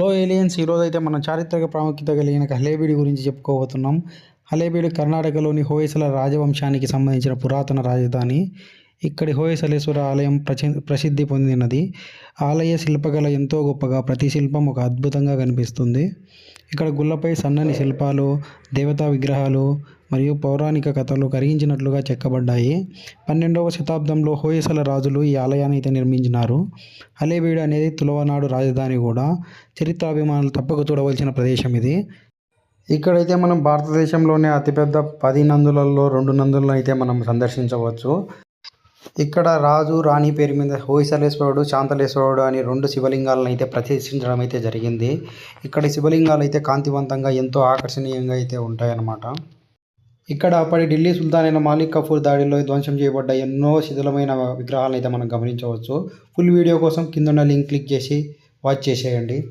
Hello aliens ఈరోజు అయితే మనం చారిత్రక ప్రాముఖ్యత కలిగిన హలేబీడి గురించి చెప్పుకోబోతున్నాం. హలేబీడు కర్ణాటకలోని హోయసల రాజవంశానికి సంబంధించిన పురాతన రాజధాని. ఇక్కడి హోయసలేశ్వర ఆలయం ప్రచి ప్రసిద్ధి పొందినది. ఆలయ శిల్పకళ ఎంతో గొప్పగా ప్రతి శిల్పం ఒక అద్భుతంగా కనిపిస్తుంది. ఇక్కడ గుళ్ళపై సన్నని శిల్పాలు దేవతా విగ్రహాలు మరియు పౌరాణిక కథలు కరిగించినట్లుగా చెక్కబడ్డాయి. పన్నెండవ శతాబ్దంలో హోయసల రాజులు ఈ ఆలయాన్ని అయితే నిర్మించినారు. అలేబీడు అనేది తులవనాడు రాజధాని కూడా. చరిత్రాభిమానులు తప్పక చూడవలసిన ప్రదేశం ఇది. ఇక్కడైతే మనం భారతదేశంలోనే అతిపెద్ద పది నందులలో రెండు నందులను అయితే మనం సందర్శించవచ్చు. ఇక్కడ రాజు రాణి పేరు మీద హోయసలేశ్వరుడు శాంతలేశ్వరుడు అని రెండు శివలింగాలను అయితే ప్రతిష్ఠించడం అయితే జరిగింది. ఇక్కడ శివలింగాలు అయితే కాంతివంతంగా ఎంతో ఆకర్షణీయంగా అయితే ఉంటాయన్నమాట. ఇక్కడ అప్పటి ఢిల్లీ సుల్తాన్ అయిన మాలిక్ కఫూర్ దాడిలో ధ్వంసం చేయబడ్డ ఎన్నో శిథిలమైన విగ్రహాలను అయితే మనం గమనించవచ్చు. ఫుల్ వీడియో కోసం కింద లింక్ క్లిక్ చేసి వాచ్ చేసేయండి.